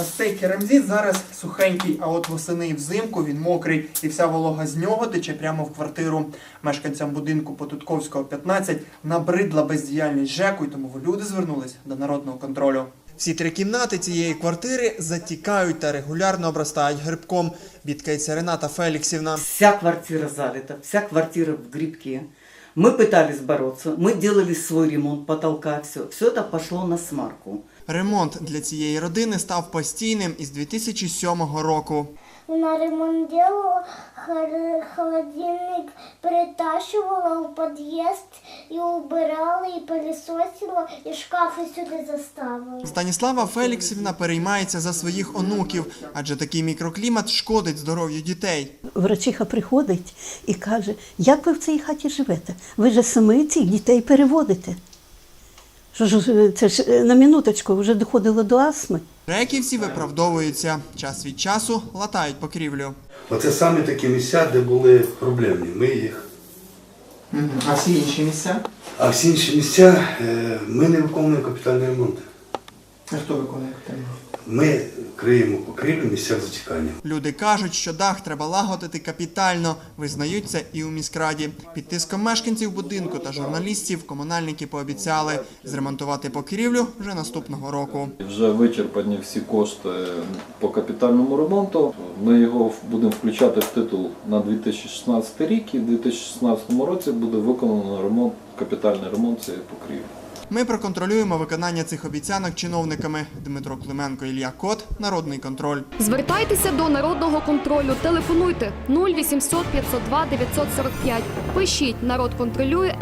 Ось цей керамзіт зараз сухенький, а от восени і взимку він мокрий, і вся волога з нього тече прямо в квартиру. Мешканцям будинку Потутковського 15 набридла бездіяльність ЖЕКу, і тому люди звернулись до народного контролю. Всі три кімнати цієї квартири затікають та регулярно обростають грибком. Бідкається Рената Феліксівна. Вся квартира залита, вся квартира в грибке. Мы пытались бороться, мы делали свой ремонт потолка, все. Все это пошло на смарку. Ремонт для цієї родини став постійним із 2007 року. Вона ремонт делала, хор- холодильник притащувала у під'їзд і убирала, і пилісосила, і шкафи сюди заставила. Станіслава Феліксівна переймається за своїх онуків, адже такий мікроклімат шкодить здоров'ю дітей. Врачиха приходить і каже, як ви в цій хаті живете? Ви же самі цих дітей переводите. Що ж, це ж е, на минуточку вже доходило до астми. Реківці виправдовуються. Час від часу латають покрівлю. Оце саме такі місця, де були проблемні. Ми їх. А всі інші місця? А всі інші місця е, ми не виконуємо капітальний ремонт. А хто виконує Ми криємо покрівлю в місцях затікання. Люди кажуть, що дах треба лагодити капітально, визнають це і у міськраді. Під тиском мешканців будинку та журналістів комунальники пообіцяли зремонтувати покрівлю вже наступного року. Вже вичерпані всі кошти по капітальному ремонту. Ми його будемо включати в титул на 2016 рік, і в 2016 році буде виконано ремонт, капітальний ремонт цієї покрівлі. Ми проконтролюємо виконання цих обіцянок чиновниками. Дмитро Клименко, Ілля Кот, Народний контроль. Звертайтеся до народного контролю. Телефонуйте 0800 502 945. Пишіть народ контролює.